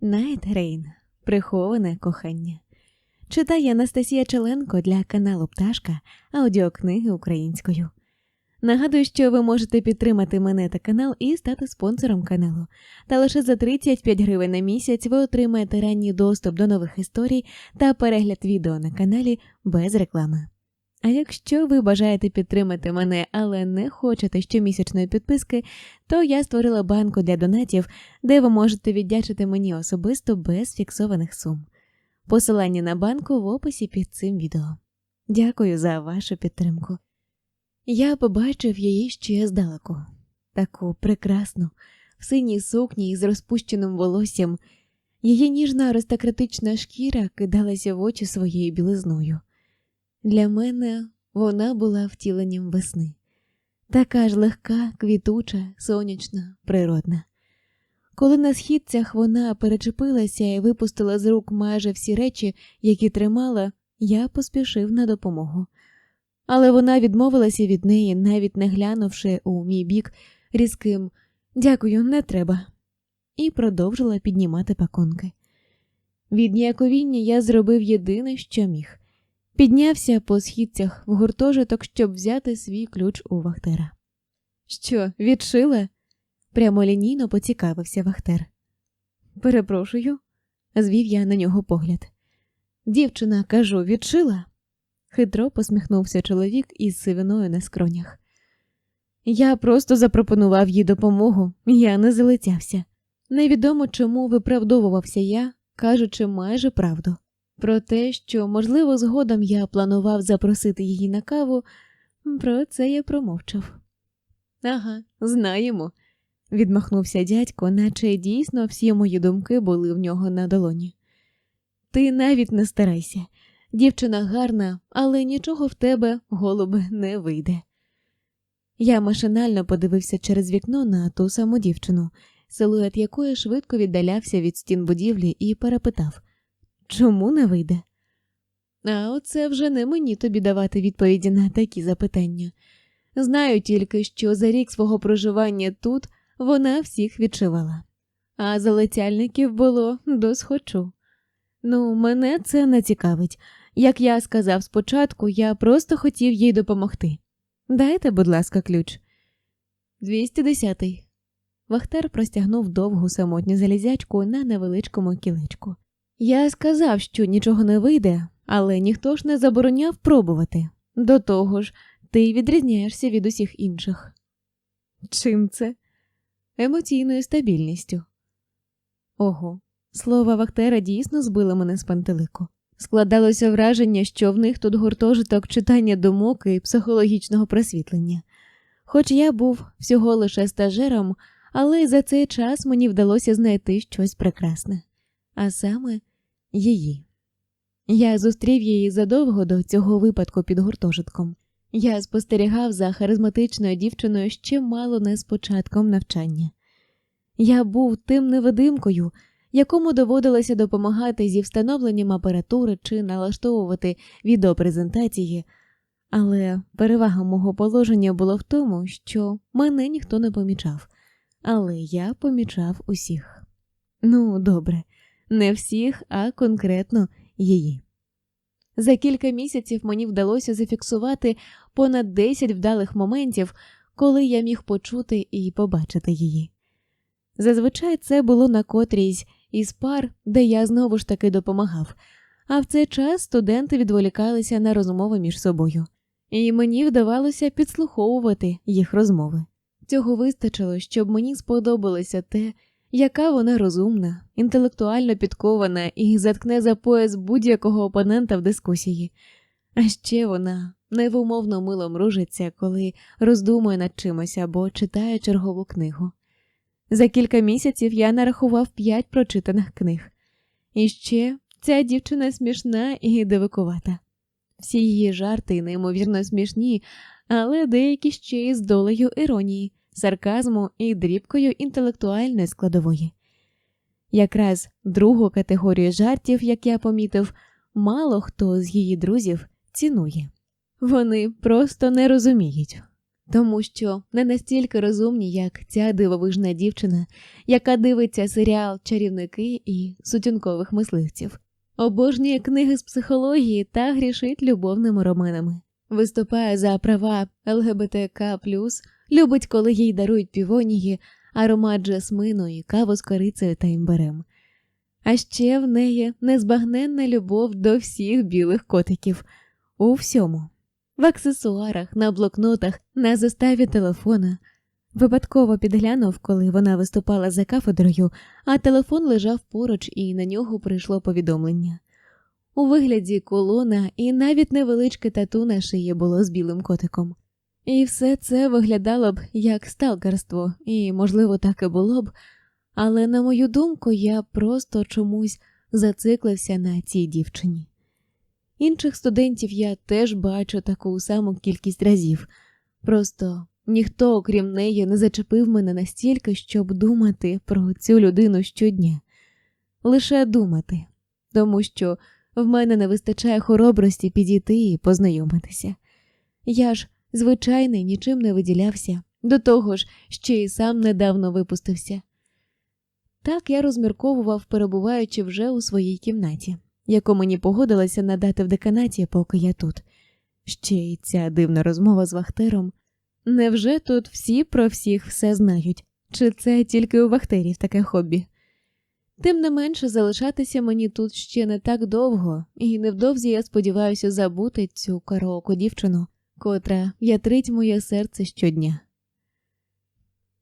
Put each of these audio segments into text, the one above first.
Найт Рейн. Приховане кохання. Читає Анастасія Челенко для каналу Пташка аудіокниги українською. Нагадую, що ви можете підтримати мене та канал і стати спонсором каналу. Та лише за 35 гривень на місяць ви отримаєте ранній доступ до нових історій та перегляд відео на каналі без реклами. А якщо ви бажаєте підтримати мене, але не хочете щомісячної підписки, то я створила банку для донатів, де ви можете віддячити мені особисто без фіксованих сум. Посилання на банку в описі під цим відео. Дякую за вашу підтримку. Я побачив її ще здалеку, таку прекрасну, в синій сукні із розпущеним волоссям. Її ніжна аристократична шкіра кидалася в очі своєю білизною. Для мене вона була втіленням весни, така ж легка, квітуча, сонячна, природна. Коли на східцях вона перечепилася і випустила з рук майже всі речі, які тримала, я поспішив на допомогу. Але вона відмовилася від неї, навіть не глянувши у мій бік різким дякую, не треба, і продовжила піднімати пакунки. Від ніяковіння я зробив єдине, що міг піднявся по східцях в гуртожиток, щоб взяти свій ключ у Вахтера. Що, відшила? прямолінійно поцікавився Вахтер. Перепрошую, звів я на нього погляд. Дівчина, кажу, відшила? хитро посміхнувся чоловік із сивиною на скронях. Я просто запропонував їй допомогу, я не залицявся. Невідомо чому виправдовувався я, кажучи майже правду. Про те, що, можливо, згодом я планував запросити її на каву, про це я промовчав. Ага, знаємо, відмахнувся дядько, наче дійсно всі мої думки були в нього на долоні. Ти навіть не старайся. Дівчина гарна, але нічого в тебе, голубе, не вийде. Я машинально подивився через вікно на ту саму дівчину, силует якої швидко віддалявся від стін будівлі, і перепитав Чому не вийде? А оце вже не мені тобі давати відповіді на такі запитання. Знаю тільки, що за рік свого проживання тут вона всіх відчувала, а залицяльників було досхочу. Ну, мене це не цікавить. Як я сказав спочатку, я просто хотів їй допомогти. Дайте, будь ласка, ключ. 210-й. Вахтер простягнув довгу самотню залізячку на невеличкому кілечку. Я сказав, що нічого не вийде, але ніхто ж не забороняв пробувати. До того ж, ти відрізняєшся від усіх інших. Чим це? Емоційною стабільністю. Ого, слова Вахтера дійсно збили мене з пантелику. Складалося враження, що в них тут гуртожиток читання думок і психологічного просвітлення. Хоч я був всього лише стажером, але за цей час мені вдалося знайти щось прекрасне, а саме її. Я зустрів її задовго до цього випадку під гуртожитком. Я спостерігав за харизматичною дівчиною ще мало не з початком навчання. Я був тим невидимкою, якому доводилося допомагати зі встановленням апаратури чи налаштовувати відеопрезентації, але перевага мого положення була в тому, що мене ніхто не помічав, але я помічав усіх. Ну, добре, не всіх, а конкретно її. За кілька місяців мені вдалося зафіксувати понад 10 вдалих моментів, коли я міг почути і побачити її. Зазвичай це було на котрійсь із пар, де я знову ж таки допомагав, а в цей час студенти відволікалися на розмови між собою, і мені вдавалося підслуховувати їх розмови. Цього вистачило, щоб мені сподобалося те, яка вона розумна, інтелектуально підкована і заткне за пояс будь-якого опонента в дискусії. А ще вона невумовно мило мружиться, коли роздумує над чимось або читає чергову книгу. За кілька місяців я нарахував п'ять прочитаних книг. І ще ця дівчина смішна і дивикувата. Всі її жарти неймовірно смішні, але деякі ще й з долею іронії, сарказму і дрібкою інтелектуальної складової. Якраз другу категорію жартів, як я помітив, мало хто з її друзів цінує. Вони просто не розуміють. тому що не настільки розумні, як ця дивовижна дівчина, яка дивиться серіал Чарівники і сутінкових мисливців, обожнює книги з психології та грішить любовними романами, виступає за права ЛГБТК, любить, коли їй дарують півонії, аромат жасмину і каву з корицею та імбирем. А ще в неї незбагненна любов до всіх білих котиків у всьому в аксесуарах, на блокнотах, на заставі телефона. Випадково підглянув, коли вона виступала за кафедрою, а телефон лежав поруч, і на нього прийшло повідомлення. У вигляді колона і навіть невеличке тату на шиї було з білим котиком. І все це виглядало б як сталкерство, і, можливо, так і було б, але, на мою думку, я просто чомусь зациклився на цій дівчині. Інших студентів я теж бачу таку саму кількість разів, просто ніхто, окрім неї, не зачепив мене настільки, щоб думати про цю людину щодня, лише думати, тому що в мене не вистачає хоробрості підійти і познайомитися. Я ж, звичайний, нічим не виділявся, до того ж, ще й сам недавно випустився. Так я розмірковував, перебуваючи вже у своїй кімнаті яку мені погодилася надати в деканаті, поки я тут. Ще й ця дивна розмова з Вахтером. Невже тут всі про всіх все знають, чи це тільки у Вахтерів таке хобі? Тим не менше, залишатися мені тут ще не так довго, і невдовзі я сподіваюся забути цю караоку дівчину, котра ятрить моє серце щодня.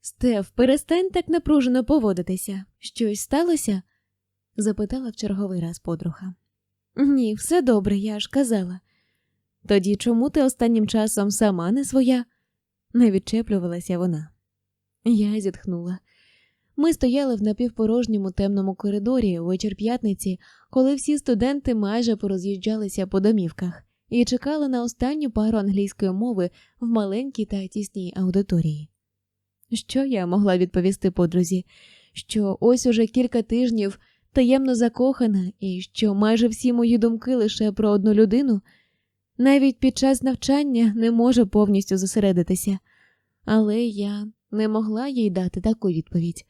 Стеф, перестань так напружено поводитися. Щось сталося? запитала в черговий раз подруга. Ні, все добре, я ж казала. Тоді чому ти останнім часом сама не своя? не відчеплювалася вона. Я зітхнула. Ми стояли в напівпорожньому темному коридорі вечір п'ятниці, коли всі студенти майже пороз'їжджалися по домівках і чекали на останню пару англійської мови в маленькій та тісній аудиторії. Що я могла відповісти подрузі? Що ось уже кілька тижнів таємно закохана і що майже всі мої думки лише про одну людину, навіть під час навчання не може повністю зосередитися, але я не могла їй дати таку відповідь,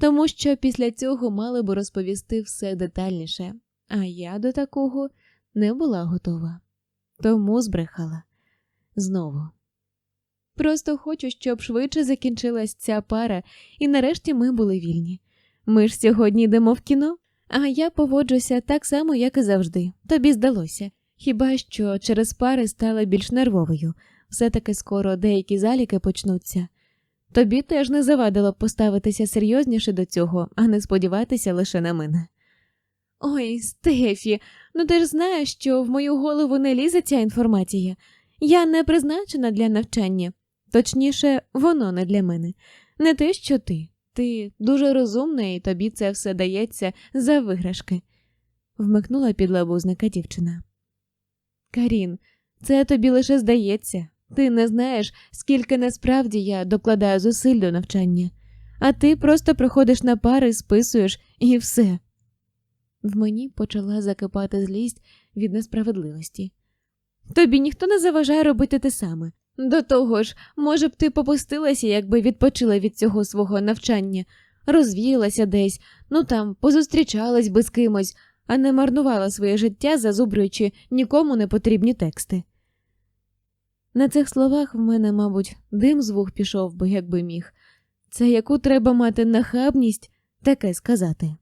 тому що після цього мали би розповісти все детальніше, а я до такого не була готова, тому збрехала знову. Просто хочу, щоб швидше закінчилась ця пара, і нарешті ми були вільні. Ми ж сьогодні йдемо в кіно, а я поводжуся так само, як і завжди. Тобі здалося. Хіба що через пари стала більш нервовою, все таки скоро деякі заліки почнуться. Тобі теж не завадило поставитися серйозніше до цього, а не сподіватися лише на мене. Ой, Стефі, ну ти ж знаєш, що в мою голову не лізе ця інформація. Я не призначена для навчання, точніше, воно не для мене, не те, що ти. Ти дуже розумна, і тобі це все дається за виграшки, вмикнула підлабузника дівчина. Карін, це тобі лише здається. Ти не знаєш, скільки насправді я докладаю зусиль до навчання, а ти просто приходиш на пари, списуєш і все. В мені почала закипати злість від несправедливості. Тобі ніхто не заважає робити те саме. До того ж, може б, ти попустилася, якби відпочила від цього свого навчання, розвіялася десь, ну там позустрічалась би з кимось, а не марнувала своє життя, зазубрюючи нікому не потрібні тексти. На цих словах в мене, мабуть, дим з вух пішов би, якби міг. Це яку треба мати нахабність таке сказати.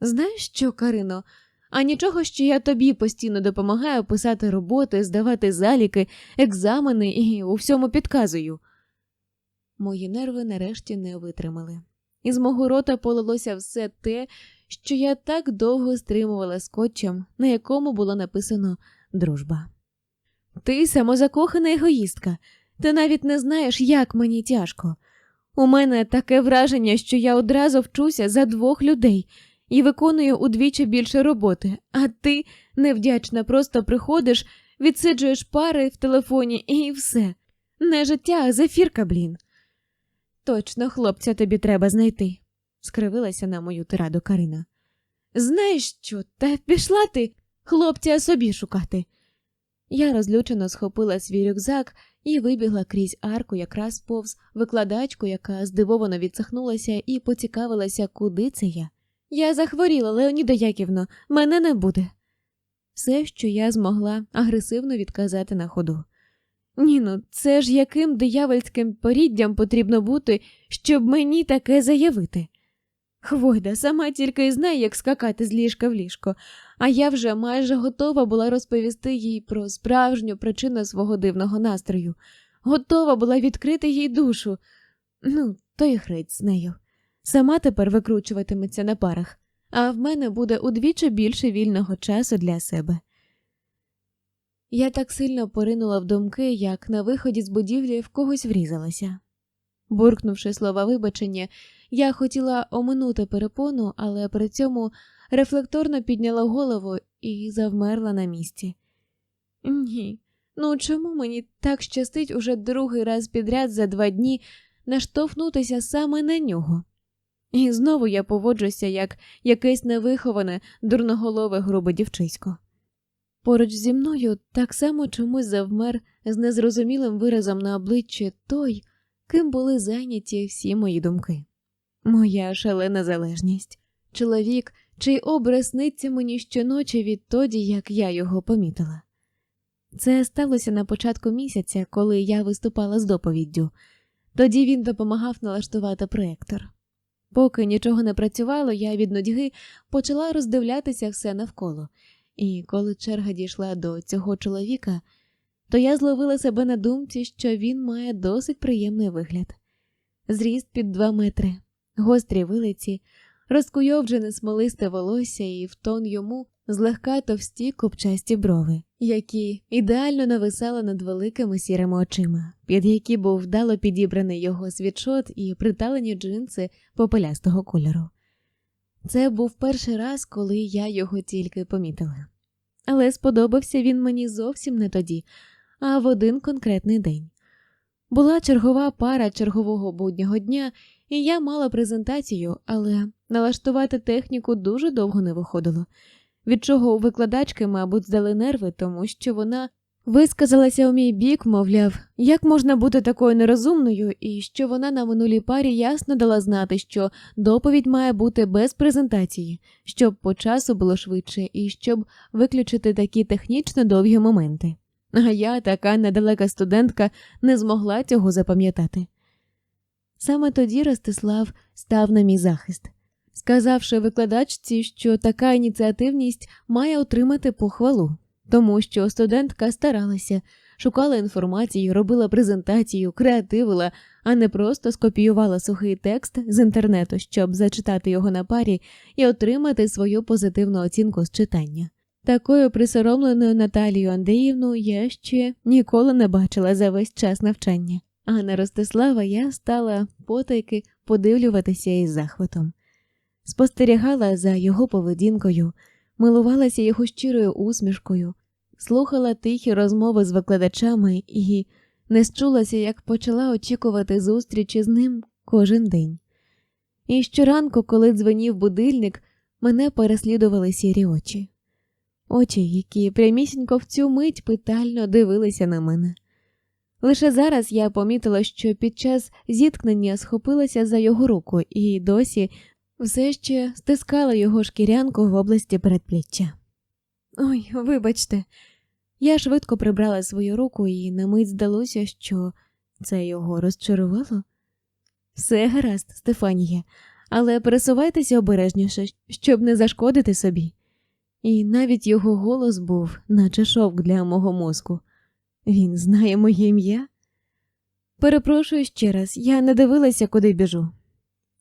Знаєш що, Карино, а нічого, що я тобі постійно допомагаю писати роботи, здавати заліки, екзамени і у всьому підказую. Мої нерви нарешті не витримали. Із мого рота полилося все те, що я так довго стримувала скотчем, на якому було написано дружба. Ти самозакохана егоїстка, ти навіть не знаєш, як мені тяжко. У мене таке враження, що я одразу вчуся за двох людей і виконую удвічі більше роботи, а ти, невдячна, просто приходиш, відсиджуєш пари в телефоні і все. Не життя, а зефірка, блін. Точно, хлопця, тобі треба знайти, скривилася на мою тираду Карина. Знаєш що, та пішла ти, хлопця собі шукати. Я розлючено схопила свій рюкзак і вибігла крізь арку якраз повз викладачку, яка здивовано відсахнулася і поцікавилася, куди це я. Я захворіла, Леоніда Яківно, мене не буде. Все, що я змогла агресивно відказати на ходу. Ні, ну це ж яким диявольським поріддям потрібно бути, щоб мені таке заявити. Хвойда сама тільки й знає, як скакати з ліжка в ліжко, а я вже майже готова була розповісти їй про справжню причину свого дивного настрою, готова була відкрити їй душу. Ну, то й хрець з нею. Сама тепер викручуватиметься на парах, а в мене буде удвічі більше вільного часу для себе. Я так сильно поринула в думки, як на виході з будівлі в когось врізалася. Буркнувши слова вибачення, я хотіла оминути перепону, але при цьому рефлекторно підняла голову і завмерла на місці. Ні, ну чому мені так щастить уже другий раз підряд за два дні наштовхнутися саме на нього? І знову я поводжуся як якесь невиховане, дурноголове грубе дівчисько. Поруч зі мною так само чомусь завмер з незрозумілим виразом на обличчі той, ким були зайняті всі мої думки. Моя шалена залежність, чоловік, чий образ сниться мені щоночі відтоді, як я його помітила. Це сталося на початку місяця, коли я виступала з доповіддю. Тоді він допомагав налаштувати проєктор. Поки нічого не працювало, я від нудьги почала роздивлятися все навколо, і коли черга дійшла до цього чоловіка, то я зловила себе на думці, що він має досить приємний вигляд. Зріст під два метри, гострі вилиці, розкуйовджене смолисте волосся і в тон йому злегка товсті копчасті брови, які ідеально нависали над великими сірими очима, під які був вдало підібраний його світшот і приталені джинси попелястого кольору. Це був перший раз, коли я його тільки помітила. Але сподобався він мені зовсім не тоді, а в один конкретний день. Була чергова пара чергового буднього дня, і я мала презентацію, але налаштувати техніку дуже довго не виходило, від чого у викладачки, мабуть, здали нерви, тому що вона висказалася у мій бік, мовляв, як можна бути такою нерозумною, і що вона на минулій парі ясно дала знати, що доповідь має бути без презентації, щоб по часу було швидше і щоб виключити такі технічно довгі моменти. А я, така недалека студентка, не змогла цього запам'ятати. Саме тоді Ростислав став на мій захист, сказавши викладачці, що така ініціативність має отримати похвалу, тому що студентка старалася, шукала інформацію, робила презентацію, креативила, а не просто скопіювала сухий текст з інтернету, щоб зачитати його на парі і отримати свою позитивну оцінку з читання. Такою присоромленою Наталію Андріївну я ще ніколи не бачила за весь час навчання, а на Ростислава я стала потайки подивлюватися із захватом. Спостерігала за його поведінкою, милувалася його щирою усмішкою, слухала тихі розмови з викладачами і не счулася, як почала очікувати зустрічі з ним кожен день. І щоранку, коли дзвенів будильник, мене переслідували сірі очі очі, які прямісінько в цю мить питально дивилися на мене. Лише зараз я помітила, що під час зіткнення схопилася за його руку і досі все ще стискала його шкірянку в області передпліччя. Ой, вибачте, я швидко прибрала свою руку, і на мить здалося, що це його розчарувало. Все гаразд, Стефанія, але пересувайтеся обережніше, щоб не зашкодити собі і навіть його голос був, наче шовк для мого мозку. Він знає моє ім'я. Перепрошую ще раз, я не дивилася, куди біжу.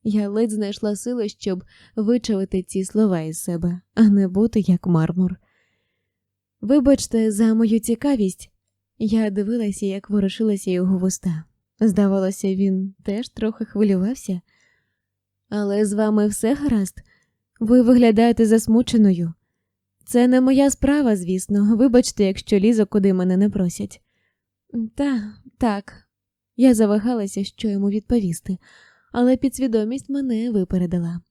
Я ледь знайшла сили, щоб вичавити ці слова із себе, а не бути як мармур. Вибачте, за мою цікавість, я дивилася, як ворушилася його вуста. Здавалося, він теж трохи хвилювався. Але з вами все гаразд, ви виглядаєте засмученою. Це не моя справа, звісно, вибачте, якщо лізо, куди мене не просять. Та, так, я завагалася, що йому відповісти, але підсвідомість мене випередила.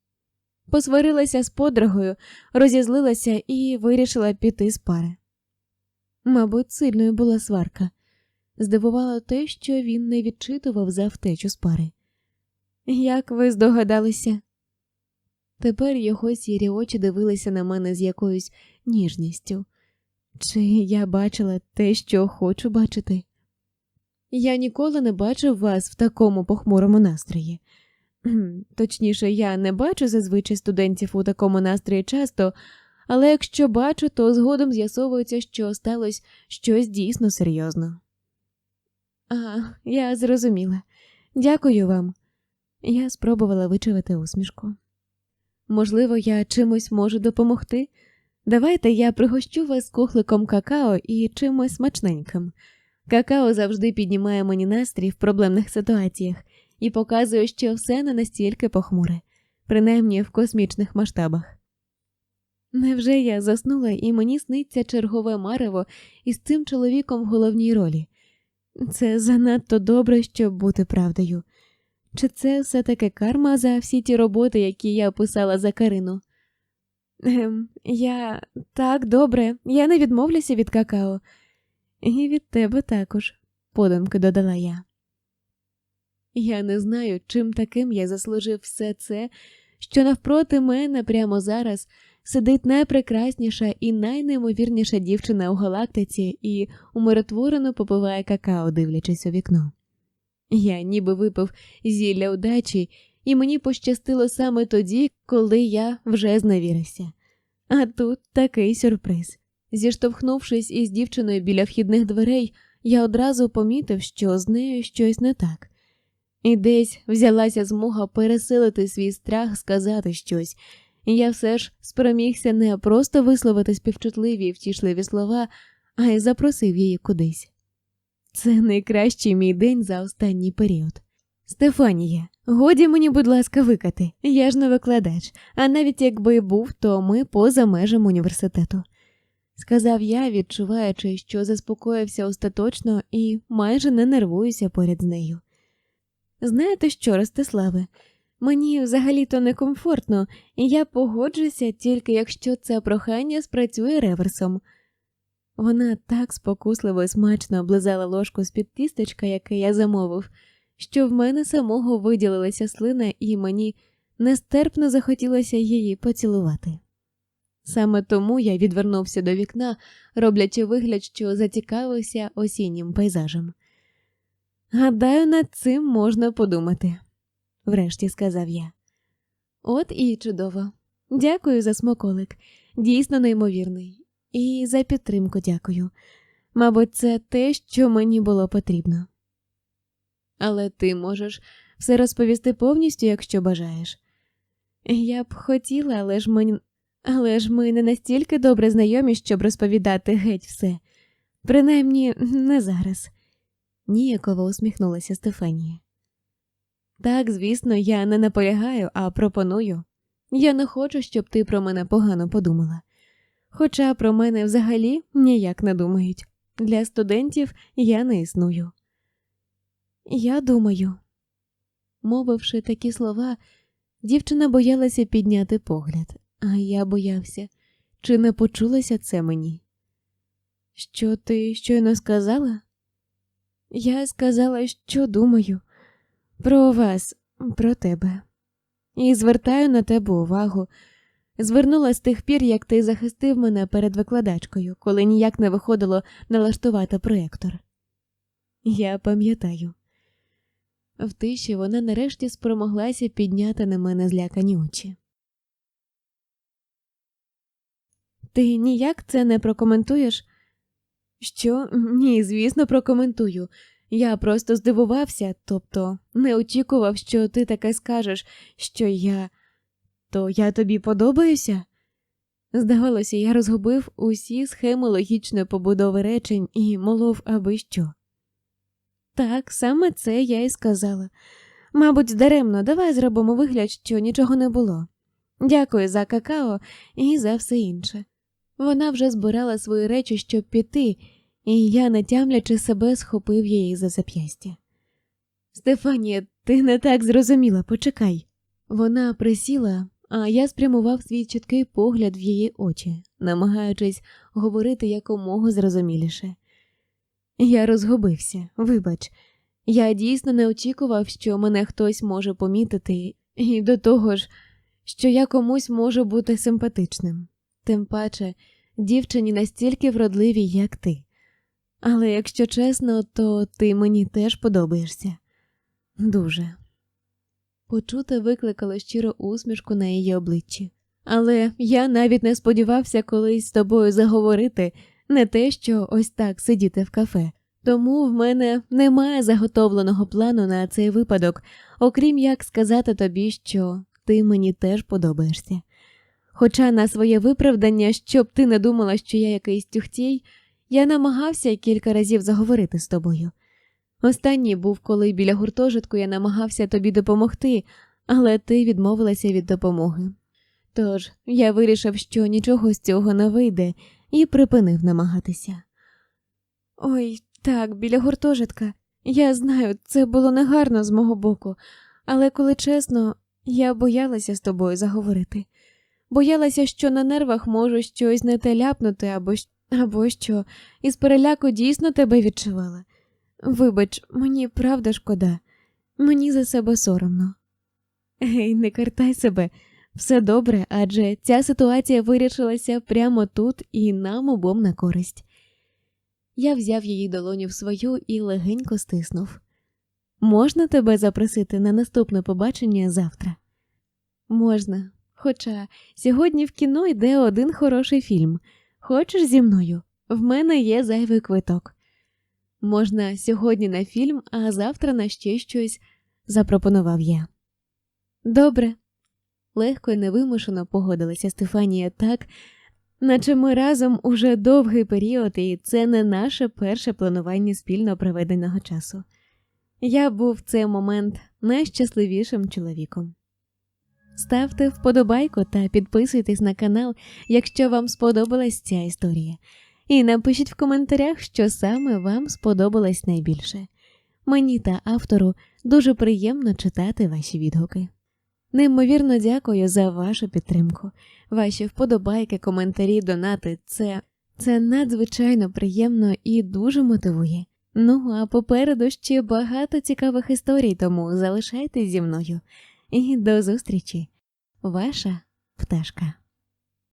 Посварилася з подругою, розізлилася і вирішила піти з пари. Мабуть, сильною була сварка. Здивувало те, що він не відчитував за втечу з пари. Як ви здогадалися? Тепер його сірі очі дивилися на мене з якоюсь ніжністю. Чи я бачила те, що хочу бачити? Я ніколи не бачив вас в такому похмурому настрої. Точніше, я не бачу зазвичай студентів у такому настрої часто, але якщо бачу, то згодом з'ясовується, що сталося щось дійсно серйозно. А, я зрозуміла. Дякую вам. Я спробувала вичавити усмішку. Можливо, я чимось можу допомогти. Давайте я пригощу вас кухликом какао і чимось смачненьким. Какао завжди піднімає мені настрій в проблемних ситуаціях і показує, що все не настільки похмуре, принаймні в космічних масштабах. Невже я заснула і мені сниться чергове марево із цим чоловіком в головній ролі? Це занадто добре, щоб бути правдою. Чи це все таки карма за всі ті роботи, які я описала за Карину? Ем, я так добре, я не відмовлюся від какао. І від тебе також, подумки додала я. Я не знаю, чим таким я заслужив все це, що навпроти мене прямо зараз сидить найпрекрасніша і найнеймовірніша дівчина у галактиці і умиротворено попиває какао, дивлячись у вікно. Я ніби випив зілля удачі, і мені пощастило саме тоді, коли я вже зневірився. А тут такий сюрприз. Зіштовхнувшись із дівчиною біля вхідних дверей, я одразу помітив, що з нею щось не так. І десь взялася змога пересилити свій страх, сказати щось, і я все ж спромігся не просто висловити співчутливі і втішливі слова, а й запросив її кудись. Це найкращий мій день за останній період. Стефанія, годі мені, будь ласка, викати. Я ж не викладач, а навіть якби був, то ми поза межами університету. Сказав я, відчуваючи, що заспокоївся остаточно і майже не нервуюся поряд з нею. Знаєте що, Ростиславе, мені взагалі-то некомфортно, і я погоджуся тільки якщо це прохання спрацює реверсом. Вона так спокусливо і смачно облизала ложку з-під тістечка, яке я замовив, що в мене самого виділилася слина, і мені нестерпно захотілося її поцілувати. Саме тому я відвернувся до вікна, роблячи вигляд, що зацікавився осіннім пейзажем. Гадаю, над цим можна подумати, врешті сказав я. От і чудово. Дякую за смаколик, дійсно неймовірний, і за підтримку дякую. Мабуть, це те, що мені було потрібно. Але ти можеш все розповісти повністю, якщо бажаєш. Я б хотіла, але ж мені. Але ж ми не настільки добре знайомі, щоб розповідати геть все. Принаймні, не зараз. Ніяково усміхнулася Стефанія. Так, звісно, я не наполягаю, а пропоную. Я не хочу, щоб ти про мене погано подумала. Хоча про мене взагалі ніяк не думають. Для студентів я не існую. Я думаю, мовивши такі слова, дівчина боялася підняти погляд, а я боявся, чи не почулося це мені? Що ти щойно сказала? Я сказала, що думаю про вас, про тебе, і звертаю на тебе увагу. Звернула з тих пір, як ти захистив мене перед викладачкою, коли ніяк не виходило налаштувати проєктор. Я пам'ятаю. В тиші вона нарешті спромоглася підняти на мене злякані очі. Ти ніяк це не прокоментуєш? Що? Ні, звісно, прокоментую. Я просто здивувався, тобто не очікував, що ти таке скажеш, що я. То я тобі подобаюся? Здавалося, я розгубив усі схеми логічної побудови речень і молов аби що. Так, саме це я і сказала. Мабуть, даремно, давай зробимо вигляд, що нічого не було. Дякую за какао і за все інше. Вона вже збирала свої речі, щоб піти, і я, не тямлячи себе, схопив її за зап'ястя. Стефанія, ти не так зрозуміла, почекай. Вона присіла, а я спрямував свій чіткий погляд в її очі, намагаючись говорити якомога зрозуміліше. Я розгубився, вибач. Я дійсно не очікував, що мене хтось може помітити, і до того ж, що я комусь можу бути симпатичним, тим паче дівчині настільки вродливій, як ти. Але якщо чесно, то ти мені теж подобаєшся. Дуже. Почуте викликало щиру усмішку на її обличчі. Але я навіть не сподівався колись з тобою заговорити не те, що ось так сидіти в кафе. Тому в мене немає заготовленого плану на цей випадок, окрім як сказати тобі, що ти мені теж подобаєшся. Хоча на своє виправдання, щоб ти не думала, що я якийсь тюхтій, я намагався кілька разів заговорити з тобою. Останній був, коли біля гуртожитку я намагався тобі допомогти, але ти відмовилася від допомоги. Тож я вирішив, що нічого з цього не вийде, і припинив намагатися. Ой, так, біля гуртожитка. Я знаю, це було негарно з мого боку, але коли чесно, я боялася з тобою заговорити. Боялася, що на нервах можу щось не те ляпнути або, або що, із переляку дійсно тебе відчувала. Вибач, мені правда шкода, мені за себе соромно. Гей, не картай себе, все добре, адже ця ситуація вирішилася прямо тут і нам обом на користь. Я взяв її долоню в свою і легенько стиснув. Можна тебе запросити на наступне побачення завтра? Можна. Хоча сьогодні в кіно йде один хороший фільм. Хочеш зі мною? В мене є зайвий квиток. Можна сьогодні на фільм, а завтра на ще щось, запропонував я. Добре. Легко і невимушено погодилася Стефанія так, наче ми разом уже довгий період, і це не наше перше планування спільно проведеного часу. Я був в цей момент найщасливішим чоловіком. Ставте вподобайку та підписуйтесь на канал, якщо вам сподобалась ця історія. І напишіть в коментарях, що саме вам сподобалось найбільше. Мені та автору дуже приємно читати ваші відгуки. Неймовірно дякую за вашу підтримку. Ваші вподобайки, коментарі, донати це, це надзвичайно приємно і дуже мотивує. Ну а попереду ще багато цікавих історій, тому залишайтесь зі мною. І до зустрічі, ваша пташка.